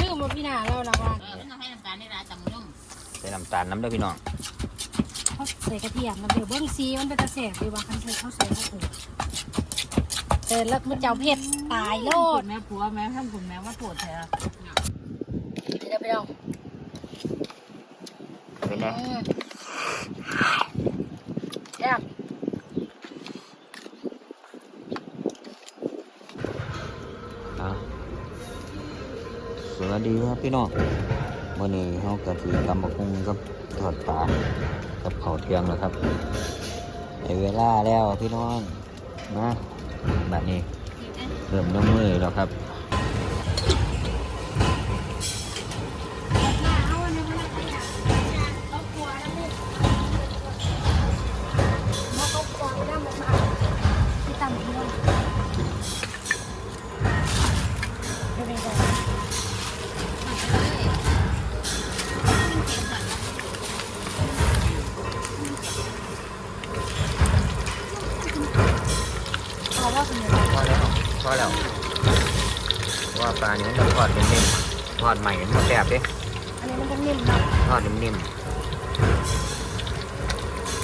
ลืมว่าพี่นาเราละว่าเออมันต้องให้น้ำตาลนี่ละตำนุ่มใส่น้ำตาลน้ำเด้อพี่น้องเขาใส่กระเทียมมันเดี๋ยวเบิ้งซีมันเป็นตะแสบดีว่าคันใส่เขาใส่เขาถูกแต่แล้วมันเจ้าเผ็ดตายโลดแม่ผัวแม่ท่านคุณแม่ว่าปวดแท้เดี๋ยวไปลองเป็นไง วัสดีครับพี่น้องวันนี้เรากะถือกำบักหุ่งกับทอดปลากับข้าวเที่ยงแล้วครับในเวลาแล้วพี่น้องนะแบบนี้เริ่มน้ำมือแล้วครับ ลานี้มันต้องทอดนิ่มๆทอดใหม่มันแซ่บเด้อันนี้มันจะนิ่มเนาะทอดนิ่ม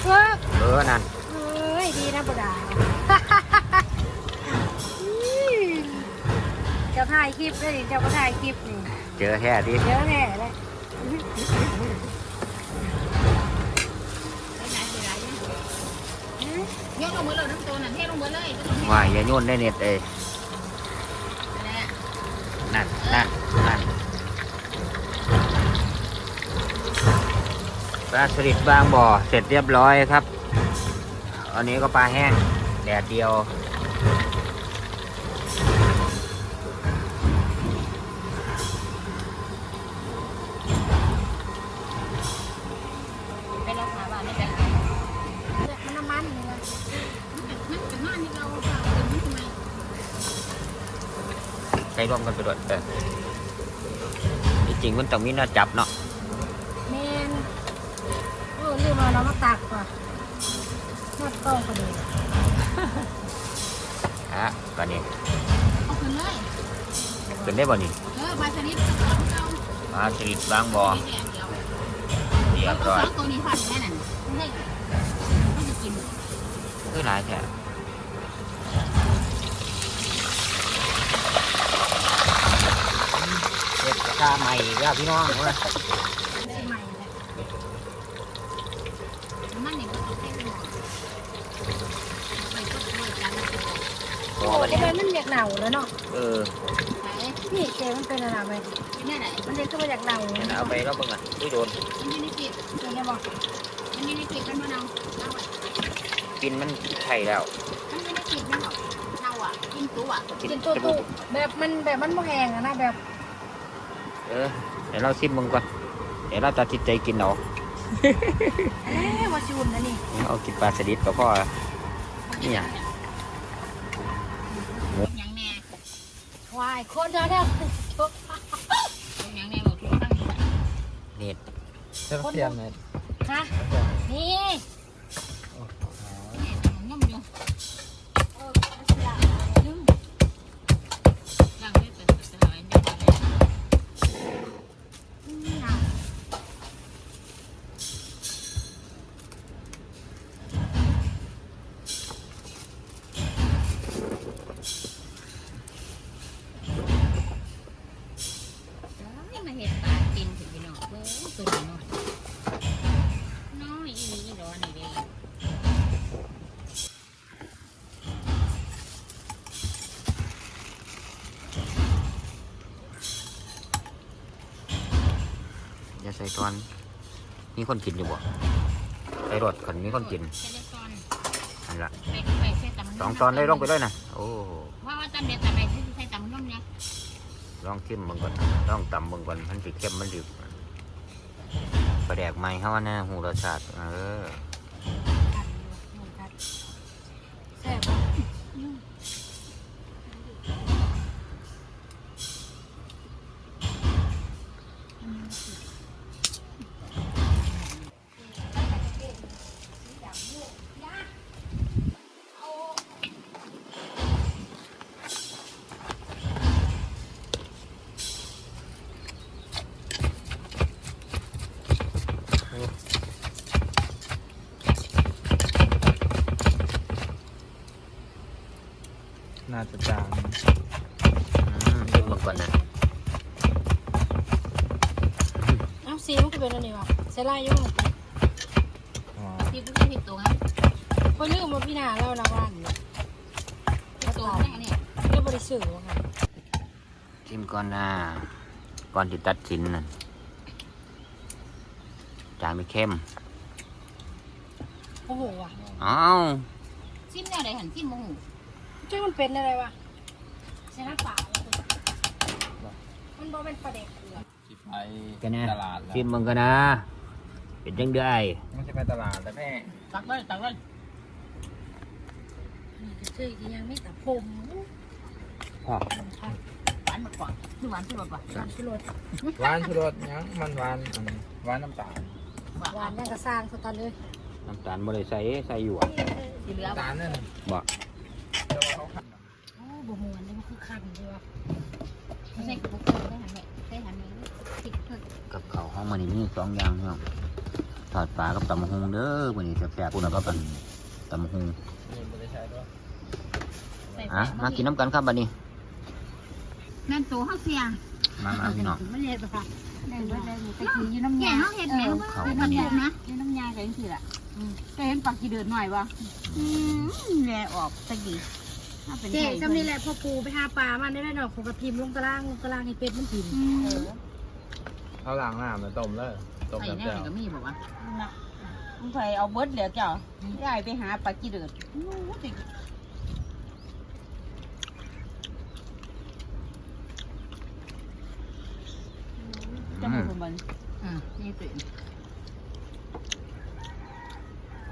เฮ้ยๆเออนั่นเฮ้ยดีนะบุดาเจ้าถ่ายคลิปเลยเจ้าก็ถ่ายคลิปนี่เจอแท้ดิเยอะแน่เลยยกลงมือเลยน้ำตัวนั่นเทลงมือเลยว่าอย่าโยนได้เน็ตเอ้ยอะไรอะ นั่นนั่นนั่นปลาสลิดบางบ่อเสร็จเรียบร้อยครับ อันนี้ก็ปลาแห้งแดดเดียว ใช้ร่วมกันไปด้วยเออจริงๆมันต้องมีหน้าจับเนาะแมนโอ้ลืมเอาเรามาตักว่ะนัดต้องก็ดีฮะก็นี่เอาขึ้นเลยเป็นได้บ่นี่เออปลาชนิดของเราปลาสลิดบางบ่อเดียวเรียบร้อยสองตัวนี้พันแค่นั้นไม่ต้องจะกิน คือหลายแท้เด็ดกา ใหม่อีกแล้วพี่น้องเว้ยได้ใหม่เลยมันนี่ก็ต้องให้เป็นหมดไปก็ด้วยกันโอ้โอ้วันทำนี้ไมมันอยากเหนาแล้วเนาะเออไหนนี่เจมันเป็นอะไรไหมกินได้ไหนมันเลยก็มาอยากเหนาเห็นเอาไปแล้วเบิ่งอะอุ้ยโดนมันมีในคลิปเห็นไหมบอกมันมีในคลิปกันมาเนาเอาอะกินมันไข่แล้ว มันมีในคลิปมันหรอกเราอะกินตัวอะกินเป็นตัวจะตู้บุกแบบมันแบบมันบ่แห้งอะนะแบบ เออเดี๋ยวเราชิมมึงก่อนเดี๋ยวเราตัดสินใจกินเอาเอ๊ะว่าชูนนะนี่เอากินปลาสลิดก็พอนี่อย่างยังแน่วายคนเดียวเนี่ยยังแน่บอกทุกครั้งเน็ตเจ้าเทียมเลยฮะนี่นุ่ ตอน มีคนกินอยู่บ่ใส่รถขันมีคนกินใส่ได้ตอนนั่นละไปไปใส่ตำสองตอนได้ลงไปเลยนะโอ้เพราะว่าตำเด็ดตำไปใส่ตำนุ่มเนี่ยลองชิมมึงก่อนลองตำมึงก่อนมันสิเข้มมันดิบปลาแดกใหม่เข้ามาแน่หูรสชาติเออ แซ่บปะ น่าจะจาง อืมชิมมาก่อนนะ เอ้าซีมันก็เป็นอัน นี้วะใส่ลายอยุ่งอ๋อพี่กูไม่ผิดตัวงั้นคนลืมว่าพี่นาเล่าละวันเนี่ยผิดตัวนั่นเนี่ยเรียกบริสุทธิ์ว่าค่ะชิมก่อนนะก่อนที่ตัดสินนั่นจางไม่เข้มโอ้โหว่ะอ้าวซิมแนวใดหันซิมโมโหเจ้ามันเป็นอะไรวะใส่น้ำเปล่ามันบอกเป็นประเด็กเหรอสิไปกันนะตลาดแล้ว ชิมมันกันนะ เป็นจังได้ไม่ใช่ไปตลาดแล้วแม่ ตักเลยตักเลยนี่ก็คืออีกอย่างไม่แต่ผมพ่อค่ะหวานมากกว่าคือหวานที่รสว่ะสามชิโรดหวานชูรสยังมันหวานอันหวานน้ำตาลหวานยังกระสร้างสตอนเลยน้ำตาลบ่ได้ใส่ใส่อยู่อะสีเหลืองน้ำตาลนั่นน่ะบ่แต่ว่าเขาขัดโอ้บ่มวนนี่มันคือคันดีว่ะไม่ใช่กุ๊กได้หันเนี่ยได้หันนี้ติดเพิ่มกับข้าวห้องมันนี่มีสองอย่างเนาะท อดปลากับตำบักหงเด้อวันนี้แซ่บๆพุ่นแล้วก็เป็นตำบักหงนี่ไม่ได้ใช้ด้วยอะมากินน้ำกันครับบัดนี้นั่นตัวเขาเสียมามาพี่น้องไม่เห็นปะค่ะได้เบิดได้หมดแต่คือยืนน้ำยาเขาเห็ดแมวเขายืนอันนี้น้ำยานะยืนน้ำยากันสิล่ะจะเห็นปากกี่เดือดหน่อยวะอืมแย่ออกตะกี้ถ้าเป็นเจ๊ไก่จำนี่แหละพ่อปูไปหาปลามันได้ไหมดอกของกระพิมพ์ลงตารางลงตารางให้เป็ดมันกินอืมเขาล้างน้ำมาต้มเลย ต้มใส่แบบแน่เจ้าก็มีบอกว่านะมึงเคยเอาเบิร์ดเหลือเจ้าได้ไปหาปลากี่เดือดอู้ติอืจะมมาคนมันอืมนี่ตื่น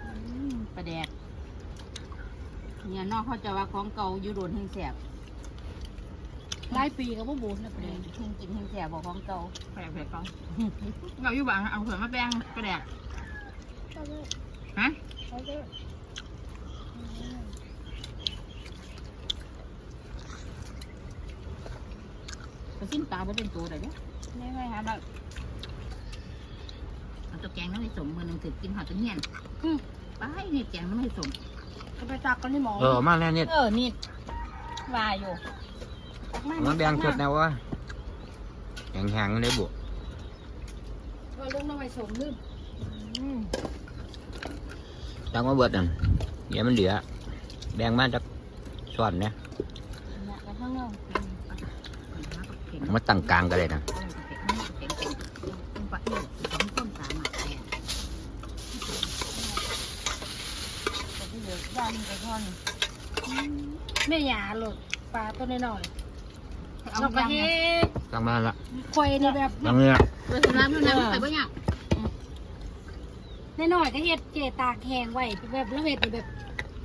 อืมปลาแดกเนี่ยนอกเขาจะว่าของเก่าอยู่โดนแห้งแสบ หลายปีก็บ่บูดนะประแหเด็นงกินแห้งแสบบอกของเก่าแปลกแปลกก่อนเราอยู่บ้านเอาเผื่อมาแป้งกระแดกฮะกระซิ้นตาไม่เป็นตัวเลยเนี่ยไม่ไม่หาแบบเอาตัวแกงน้ำไม่สมมือหนึงถือกินหอดตะเงียนอืมไปนี่แกงน้ำไม่สมจะไปตักกันที่หมอเออมาแล้วเนี่ยเออนี่ว่าอยู่ มันแบ่งสดแนววะแห้งๆเลยบุว่าลุงน้องไปสมลืมอืมจังว่าเบิดนั่นเดี๋ยวมันเหลือ แบ่งมาจากส่วนเนี่ยเนี่ยกระทั่งเนาะมาตั้งกลางกันเลยนะปลาเอ๋สองต้นสามอะแต่ที่เหลือด้านกระท่อนแม่หยาหลดปลาตัวน้อยเอาๆ เราไปก็เฮ็เฮ็ดดตั้งมาละควายนี่แบบตั้งเนี่ยไปทำน้ำทำน้ำไปบ่ยังน้อยๆก็เฮ็ดเจตากแห้งไว้แบบแล้วเฮ็ดนี่แบบ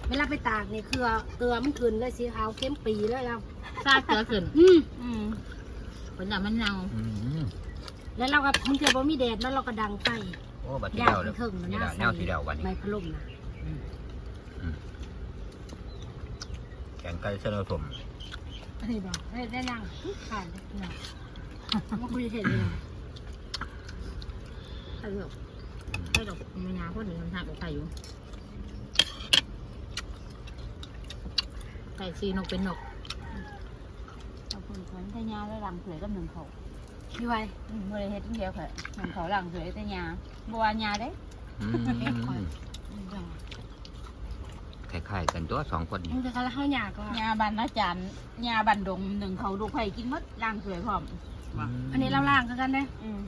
เวลาไปตากนี่คือเกลือมันขึ้นเลยสีขาวเข้มปีเลยแล้วซาเกลือขึ้น อืมอืมผลน้ำมันเน่าอืมแล้วเราก็มันเจอบ่มีแดดแล้วเราก็ดังไฟโอ้บัดที่ย่างเดาเลเป็ยนเครื่องมันนี่น่าละแนใส่วที่เดาวันนี้ไม้พัดลมนะแกงไก่เส้นผสม อันนี้บอกได้ได้ยังผ่านเนี่ยมาคุยเห็นเลยใช่หรอกใช่หรอกมีงานพอดีทำทางกับไก่อยู่ไก่ซีนกเป็นนกเอาคนคนแต่ยาแล้ลังเสือกับหนึ่งเขาพี่ไว้อืมบ่อได้เฮ็ดจังเดียวค่ะหนึ่งเขาลังเสือแต่ยาบัวยาเด้อืม คล้ายๆกันตัวสองคนนี่มันจะกระเฮาหยากว่ะยาบันอาจารย์ยาบันดงหนึ่งเขาดูไผ่กินหมดลังเสือพร้อมอันนี้เราล่างคือกันเด้อืม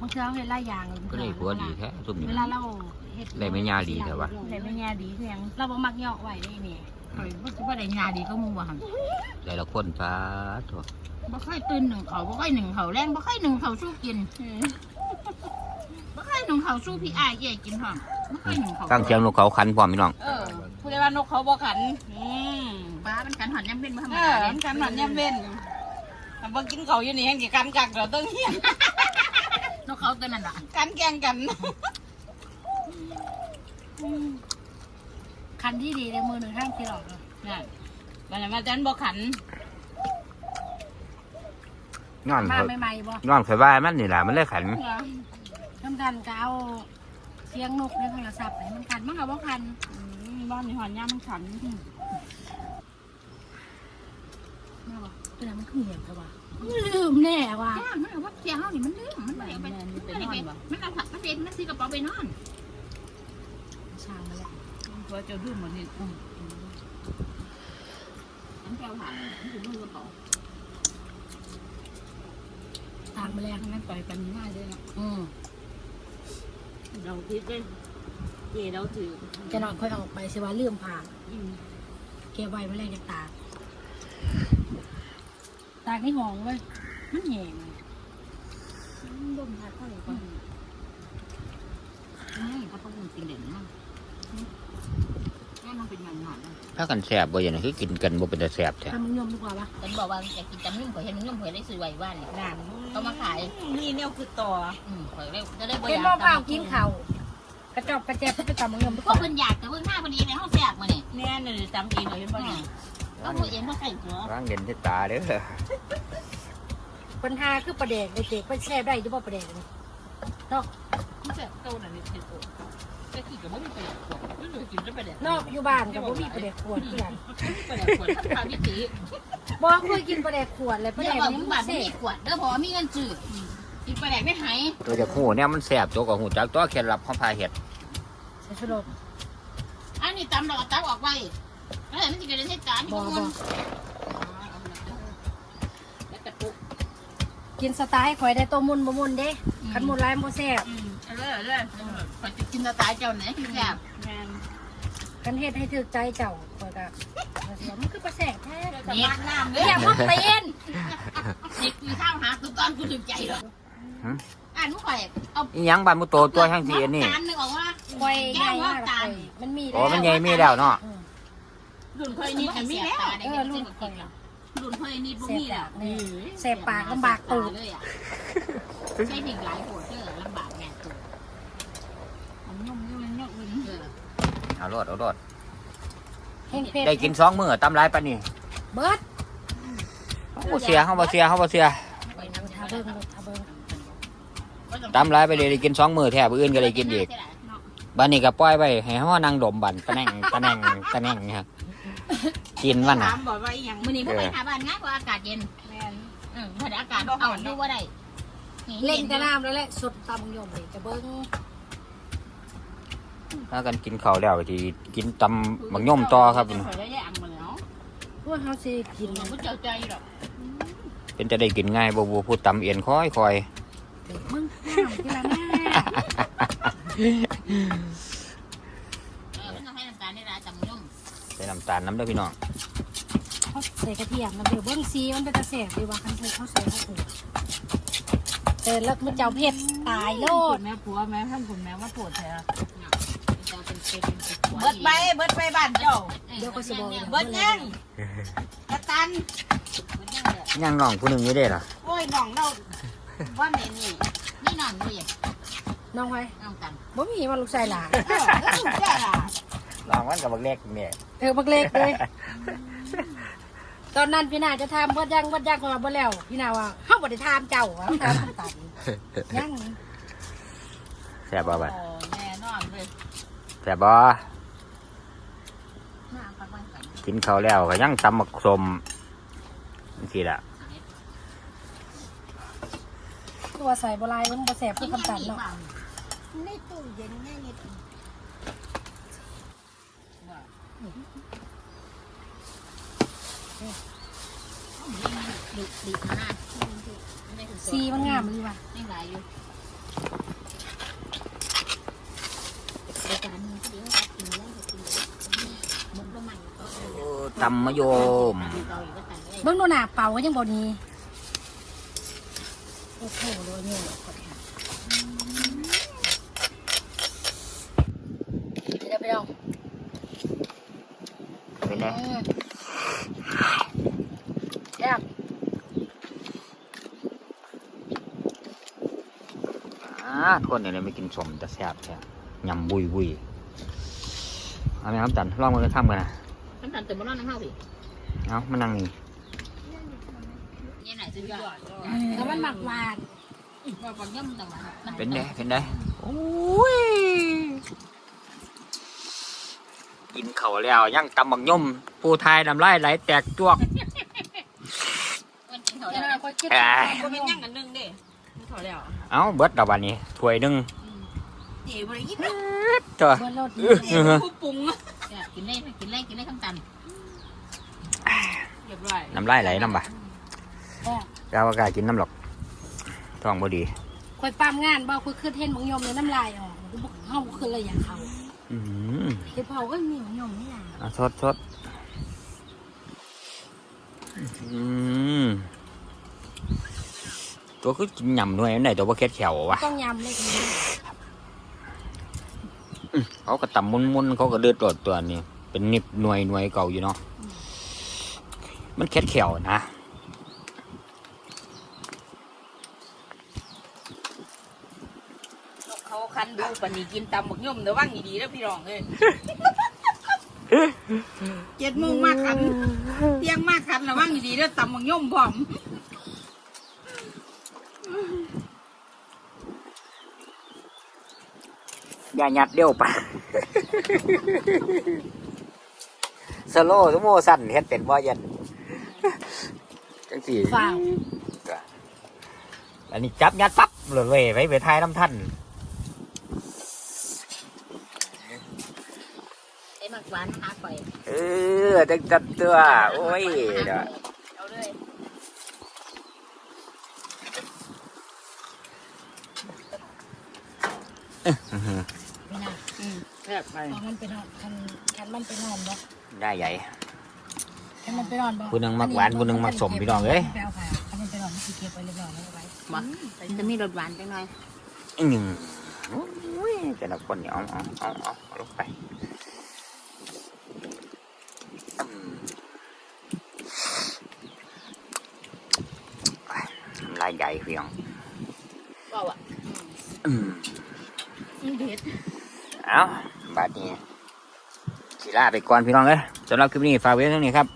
บางทีเราเห็นลายยางก็ได้ผัวดีแท้ซุ่มนี่เวลาเราเฮ็ดได้ไม่ยาดีแต่ว่า แต่ไม่ยาดีเพียงเราบ่มักยอกไว้ได้นี่ไก่บ่ว่าได้งาดีก็มูว่าหั่นแต่ละคนฟ้าถั่วบ่ค่อยตื่นหนึ่งเขาบ่ค่อยหนึ่งเขาแรงบ่ค่อยหนึ่งเขาสู้กินอืมบ่ค่อยหนึ่งเขาสู้พี่อ้ายแย่กินพร้อม บ่ค่อยหนึ่งเขาตั้งเชียงนกเขาคันพร้อมพี่น้องเออผู้ใดว่านกเขาบ่ขันอืมป้ามันกันหันยังเป็นบ่ธรรมเอดาอเด้มันขันหนอนยำเว้นแต่บ่กินเขาอยู่นี่แห่งสิกันกักเราต้องเฮียนนกเขาตัวนั้นล่ะกันแกล้งกันคันที่ดีในมือหนึ่งข้างที่หลอกเลยนั่นบัดนั้นมาจันบ่ขันย้อนมาเขาใหม่ๆบ่ย้อนไฟบ้านมันนี่แหละมันเลยขันทำกันก็เอา เสียงนกในโทรศัพท์ให้มันคันมันก็บ่คันอืมบ้านนี่หอนย่ามันขันมาบ่ตัวนั้นมันขึ้นเหนียวแต่ว่าลืมแน่ว่ะย่างมันเอาว่าเสียเฮานี่มันลืมมันบ่ได้เอาไปแม่มันไปบ่นได้อนไปบ่มันเอาผักมาเซ็นมันซื้อกระเป๋าไปนอนช่างมาแล้วเพราะเจะดื้อเหมือนนี่อืมอันแก้วผ่านมันถึงมือกระเป๋าทางมาแล้วนั่นต่อยกันง่ายเลยเนาะอืม เราคิดเลยเย่เราถือจะนอนค่อยออกไปสิว่าลืมผ่านอืมเก็บไว้ไม่แรงจากตาก ตากในห้องเว้ยมันแหงดมทาค่อยก่อนไม่ก็ต้องมีสิ่งเด่นมากนี่ มันเป็นอย่างหนักถ้ากันแสบบ่อย่างนี้คือกินกันบ่เป็นแต่แสบแท้ทำมึงยมดีกว่าปะฉันบอกว่าอยากกินจำนุ่มข่อยเห็นนุ่มข่อยได้ซื้อไว้ว่าเนี่ยด่านเขามาขายนี่เนี่ยคือต่ออืมข่อยได้จะได้บ่เห็อนยากบ่เปล่ากินเข่าวกระจอบกระแจบก็ทำมึงยมดีพกวกว่าเพิ่นอยากแต่เพิ่นหน้าเพิ่นเองในห้องแซ่บมาเนี่ยแน่นเลยจำเองเลยเห็นป่ะเนี่ยเอาผู้เองมาใส่หัวร่างเด่นที่ตาเด้อปัญหาคือประเด็กเด็กๆเพิ่นแช่ได้จะบ่ประเด็กนี่เนาะ มันจะโตน่ะนี่คือโต แต่ขี่กับมันไปขวดไม่รู้กินจะไปเด็ดเนาะอยู่บ้านกับบ่มีประเด็กขวดคือกันไปเด็ดขวดถ้าทำวิธีบ่เคยกินประเด็กขวดเลยประเดี๋ยเด็วกบอกนี้มึงมับานดเสมึงพมีขวดเด้อพอมีเงินจืดกินปลาแดกไม่หายตัวจะหูเนี่ยมันแสบตัวกับหูจักตัวเคล็ดลับของพาเห็ดใส่ชุดอันนี้ตำเราก็ตักออกไว้แล้วมันจะกระเด็นใส่จานที่บ่มันบ่แล้วแต่ปุ๊บกินสไตล์ข่อยได้ตัวมุนบ่มุนเด้คันมุนหลายบ่แซ่บอืมเอาเลยเอา เลยข่อยจะกินสไตล์เจ้าไหนที่แซ่บแมนคันเฮ็ดให้ถูกใจเจ้าข่อยก็ว่าสิว่ามันคือบ่แซ่บแท้แต่มากน้ำเลเอ้ยยอย่ามาเต้นสิบปีข้าวหาตัวตอนกูถึงใจหรอกอ่านมุกข่อยเอาอีหยังบานมุโตตัวทั้งทีอันนี้ จานหนึงออกว่าข่อยใหญ่มากข่อยมันมีโอ้มันใหญ่มีแล้วเนาะ อืมรุ่นข่อยนี่แต่มีแล้วเออรุ่นข่อยรุ่นข่อยนี่บ่แซ่บมีแล้วนี่แซ่บปากลำบากตูดเลยอะใช้ถึงหลายหัวเด้อลำบากแม่ตัว มันนุ่มยุ่งยุ่งยุ่ง เออ เอารอดเอารอดแห้งเผ็ดได้กินสองมื้อตำหลายปานนี้เบิดเฮาบ่เสียเฮาบ่เสียเฮาบ่เสียไปน้ำทาเบิ่งทาเบิ่งตำหลายไปเลยได้กินสองมื้อแท้ผู้อื่นก็ได้กินอีกบัดนี้ก็ปล่อยไว้ให้เฮานั่งดมบันตะแหน่งตะแหน่งตะแหน่งครับกินมันน่ะ ถามบอกว่าอย่างมื้อนี้บ่ไปหาบ้านง่ายกว่าอากาศเย็นแมนเออพอได้อากาศเอาดูว่าได้เล่นกระน้ำแล้วแหละสดตำยมเลยจะเบิ้ง ถ้ากันกินข้าวแล้วก็สิกินตำบักย่อมต่อครับข่อยได้แย่อังมาแล้วพวกเขาสิกินเราบ่เจ้าใจหรอกเป็นจะได้กินง่ายบ่บ่พูดตำเอียนค่อยคอยมึงน้ำที่ละหน้าเออมันต้องให้น้ำตาลได้หลายจำนุ่มใส่น้ำตาลน้ำเด้อพี่น้องเขาใส่กระเทียมมันเดี๋ยวเบิ้งซีมันเป็นตะแสบดีว่าคันใส่เขาใส่เขาถูกแต่แล้วมันเจ้าเผ็ดตายโลโปวดดแม่ผัวแม่ท่านคุณแม่ว่าปวดแท้จะ เป็นเป็นเป็นขวดเบิดไปเบิดไปบ้านเจ้าเดี๋ยวก็สิบอกเบิดยังกระตันเบิดยังเลยย่างน้องผู้หนึงอยู่เด้ล่ะโอ้ยน้องเราว่าเมนี่นี่นอนด้วยน้องไว้น้องกันบ่มีว่าลูกชายหลานเออแล้วถูกแก่ล่ะน้องมันกับบักเล็กเนี่ยเออบักเล็กเลยตอนนั้นพี่นาจะทำเบิดยังเบิดยังก็บ่แล้ว พี่นาว่าเฮาบ่ได้ทำเจ้าว่าทำตันยังแซ่บบ่บัดโอ้แน่นอนเลย แซ่บบ่หน้าพักบ้านกันกินข้าวแล้วก็ยังตำบักสมจังซี่ล่ะตัวใส่บ่ลายมันบ่แสบคือคำตันเนาะในตู้เย็นแม่นิดดึกดึกมาหน้าไม่ถึงซีมันงามดีว่ะไม่ไหลอยู่รายการนี้เดี๋ยวกินแล้วกินมุกน้ำมันก็ โอ้ ตำมะโยมเราอยู่ก็ตันเลยเบิ่งดูหน้าเป่าก็ยังบ่ดีโอ้โหโดนเนี่ยกดค่ะเดี๋ยวไปเอาเป็นไงอืมแซ่บอ่าคนเนี่ยไม่กินสมจะแซ่บแท้ยำบุยบุยเอาไหมครับจันลองมือทำกันนะ น้ำตาลเติมมะนาวน้ำข้าวสิเอามานั่งนี่นี่ไหนสุดยอดแต่มันหมักหวานว่าปังย่ำต่างหากเป็นไงเป็นไงโอ้ยกินข้าวแล้วยังตำบักย่อมผู้ทายน้ำลายไหลแตกจวกเฮ็ดอ้ายก็เป็นย่างกันหนึงเด้ไม่ถอดแล้วเอ้าเบิดดอกบานนี้ถ้วยหนึงเดี๋ยวบ่ได้ยินจ้ะเบิ่รถเออเออผู้ปรุง เนี่ยกินได้กินได้กินได้คำตันเรียบร้อยน้ำลายไหลน้ำบ่ะแซ่บกาวากล้ากินน้ำหรอกท้องบ่ดีข่อยปามงานบ่คือคือเห็นบังยมเลยน้ำลายออกกูบอกเฮาคือเลยอยากเข้าอืมเฮ็ดเผาก็มีบังยมนี่ล่ะอะสดสดอืมตัวคือกินยำหน่วยอันไหนตัวบ่เค็ดแขววะต้องยำเลยกัน เขาก็ตำมุนๆเขาก็เดือดรดตัวนี้เป็นนิบหน่วยหน่วยเก่าอยู่เนาะมันเค็ดแขวนะเขาคันดูปานนี้กินตำบักย่อมเด้อว่างดีๆแล้วพี่รองเอ้ยเจ็ดโมงมากคันเที่ยงมากคันแล้วว่างดีๆแล้วตำบักย่อมพร้อม อย่ายัดเดี่ยวไปสโลว์สโมสั่นเฮ็ดเป็นบ่เย็นจังสี่ฝ่าวอันนี้จับยัดปั๊บเลยเว้ยไปไปทายน้ำท่านไอ้หมักหวานหาไปเออจังจัดตัวโอ้ยเดี๋ยวเอาเลยไม่น่า อืมแบบไปเอามันไปนอนคันคันมันไปนอนบ่ได้ใหญ่คันมันไปนอนบ่ผู้หนึ่งมักหวานผู้หนึ่งมักสมพี่น้องเอ้ยไปเอาค่ะคันมันไปนอนมันสิเก็บไว้เรียบร้อยแล้วเอาไว้มาจะมีรสหวานจังหน่อยอืมโอ้ยแต่ละคนเนี่ยเอาเอาเอาเอาเอาลงไปอืมน้ำลายใหญ่เพียงเปล่าอะอืมอืมเด็ดเอา บาดนี้สิลาไปก่อนพี่น้องเอ้ยสำหรับคลิปนี้ฝากไว้เท่านี้ครับ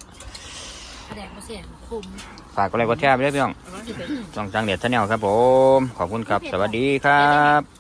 กระแดกบ่เสียคุมฝากกดไลค์กดแชร์ไปด้วยพี่น้องเอาไว้สิเป็น ช่องจังเด็ดชาแนลครับผม ขอบคุณครับ สวัสดีครับ